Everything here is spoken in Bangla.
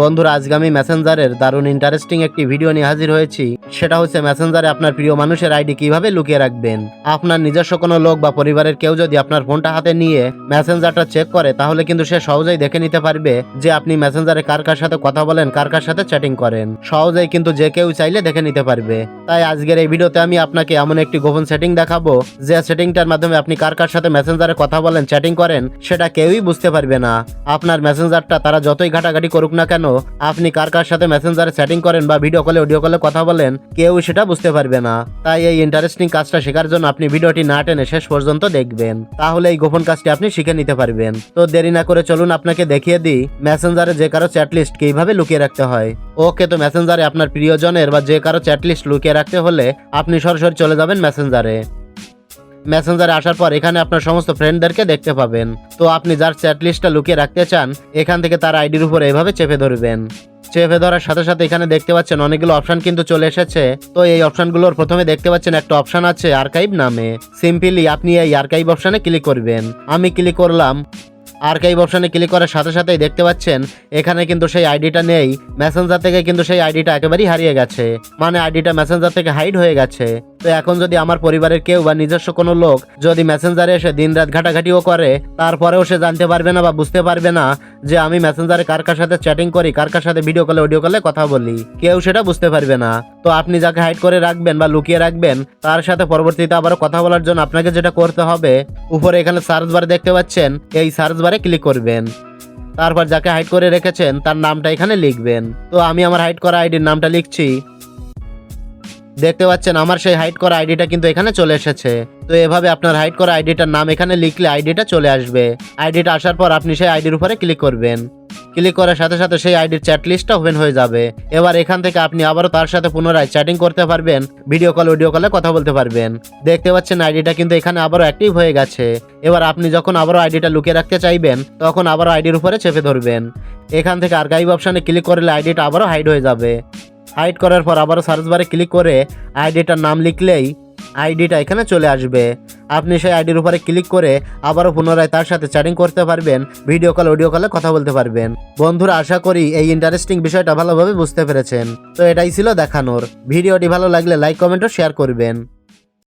বন্ধুরা, আজকে আমি মেসেঞ্জারের দারুণ ইন্টারেস্টিং একটি ভিডিও নিয়ে হাজির হয়েছি। সেটা হচ্ছে মেসেঞ্জারে আপনার প্রিয় মানুষের আইডি কীভাবে লুকিয়ে রাখবেন। আপনার নিজস্ব কোনো লোক বা পরিবারের কেউ যদি আপনার ফোনটা হাতে নিয়ে মেসেঞ্জারটা চেক করে, তাহলে কিন্তু সে সহজেই দেখে নিতে পারবে যে আপনি মেসেঞ্জারে কার কার সাথে কথা বলেন, কার কার সাথে চ্যাটিং করেন। সহজেই কিন্তু যে কেউ চাইলে দেখে নিতে পারবে। তাই আজকের এই ভিডিওতে আমি আপনাকে এমন একটি গোপন সেটিং দেখাবো, যে সেটিংটার মাধ্যমে আপনি কার কার সাথে মেসেঞ্জারে কথা বলেন চ্যাটিং করেন, সেটা কেউই বুঝতে পারবে না। আপনার মেসেঞ্জারটা তারা যতই ঘাটাঘাটি করুক না কেন আপনি কার কার সাথে মেসেঞ্জারে চ্যাটিং করেন বা ভিডিও কলে অডিও কলে কথা বলেন, কেউ সেটা বুঝতে পারবে না। তাই এই ইন্টারেস্টিং কাজটা শেখার জন্য আপনি ভিডিওটি না টেনে শেষ পর্যন্ত দেখবেন। তাহলে এই গোপন কাজটি আপনি শিখে নিতে পারবেন। তো দেরি না করে চলুন আপনাকে দেখিয়ে দিই মেসেঞ্জারে যে কারও চ্যাট লিস্ট কীভাবে লুকিয়ে রাখতে হয়। ওকে, তো মেসেঞ্জারে আপনার প্রিয়জনের বা যে কারও চ্যাট লিস্ট লুকিয়ে রাখতে হলে আপনি সরাসরি চলে যাবেন মেসেঞ্জারে মেসেঞ্জারে আসার পর এখানে আপনার সমস্ত ফ্রেন্ডদেরকে দেখতে পাবেন। তো আপনি যার চ্যাট লিস্টটা লুকিয়ে রাখতে চান, এখান থেকে তার আইডির উপর এভাবে চেপে ধরবেন। চেপে ধরার সাথে সাথে এখানে দেখতে পাচ্ছেন অনেকগুলো অপশন কিন্তু চলে এসেছে। তো এই অপশনগুলোর প্রথমে দেখতে পাচ্ছেন একটা অপশন আছে আর্কাইভ নামে। সিম্পলি আপনি এই আর্কাইভ অপশনে ক্লিক করবেন। আমি ক্লিক করলাম। আর্কাইভ অপশানে ক্লিক করার সাথে সাথেই দেখতে পাচ্ছেন এখানে কিন্তু সেই আইডিটা নেই। মেসেঞ্জার থেকে কিন্তু সেই আইডিটা একেবারেই হারিয়ে গেছে। মানে আইডিটা মেসেঞ্জার থেকে হাইড হয়ে গেছে। তো এখন যদি আমার পরিবারের কেউ বা নিজস্ব কোনো লোক যদি মেসেঞ্জারে এসে দিন রাত ঘাটাঘাটিও করে, তারপরেও সে জানতে পারবে না বা বুঝতে পারবে না যে আমি মেসেঞ্জারে কার কার সাথে চ্যাটিং করি, কার কার সাথে ভিডিও কলে অডিও কলে কথা বলি, কেউ সেটা বুঝতে পারবে না। তো আপনি যাকে হাইড করে রাখবেন বা লুকিয়ে রাখবেন, তার সাথে পরবর্তীতে আবারও কথা বলার জন্য আপনাকে যেটা করতে হবে, উপরে এখানে সার্চ বারে দেখতে পাচ্ছেন, এই সার্চ বারে ক্লিক করবেন। তারপর যাকে হাইড করে রেখেছেন, তার নামটা এখানে লিখবেন। তো আমি আমার হাইড করা আইডির নামটা লিখছি। দেখতে পাচ্ছেন, আমার সেই হাইড করা আইডিটা কিন্তু এখানে চলে এসেছে। তো এভাবে আপনার হাইড করা আইডিটার নাম এখানে লিখলে আইডিটা চলে আসবে। আইডিটা আসার পর আপনি সেই আইডির উপরে ক্লিক করবেন। ক্লিক করার সাথে সাথে সেই আইডির চ্যাট লিস্টটা ওপেন হয়ে যাবে। এবার এখান থেকে আপনি আবারও তার সাথে পুনরায় চ্যাটিং করতে পারবেন ভিডিও কল অডিও কলে কথা বলতে পারবেন। দেখতে পাচ্ছেন আইডিটা কিন্তু এখানে আবারও অ্যাক্টিভ হয়ে গেছে। এবার আপনি যখন আবারও আইডিটা লুকিয়ে রাখতে চাইবেন, তখন আবারও আইডির উপরে চেপে ধরবেন। এখান থেকে আর্কাইভ অপশানে ক্লিক করলে আইডিটা আবারও হাইড হয়ে যাবে। হাইড করার পর আবারও সার্চ বারে ক্লিক করে আইডিটার নাম লিখলেই আইডিটা এখানে চলে আসবে। আপনি সেই আইডির উপরে ক্লিক করে আবারও পুনরায় তার সাথে চ্যাটিং করতে পারবেন ভিডিও কল অডিও কলে কথা বলতে পারবেন। বন্ধুরা, আশা করি এই ইন্টারেস্টিং বিষয়টা ভালোভাবে বুঝতে পেরেছেন। তো এটাই ছিল দেখানোর। ভিডিওটি ভালো লাগলে লাইক কমেন্ট ও শেয়ার করবেন।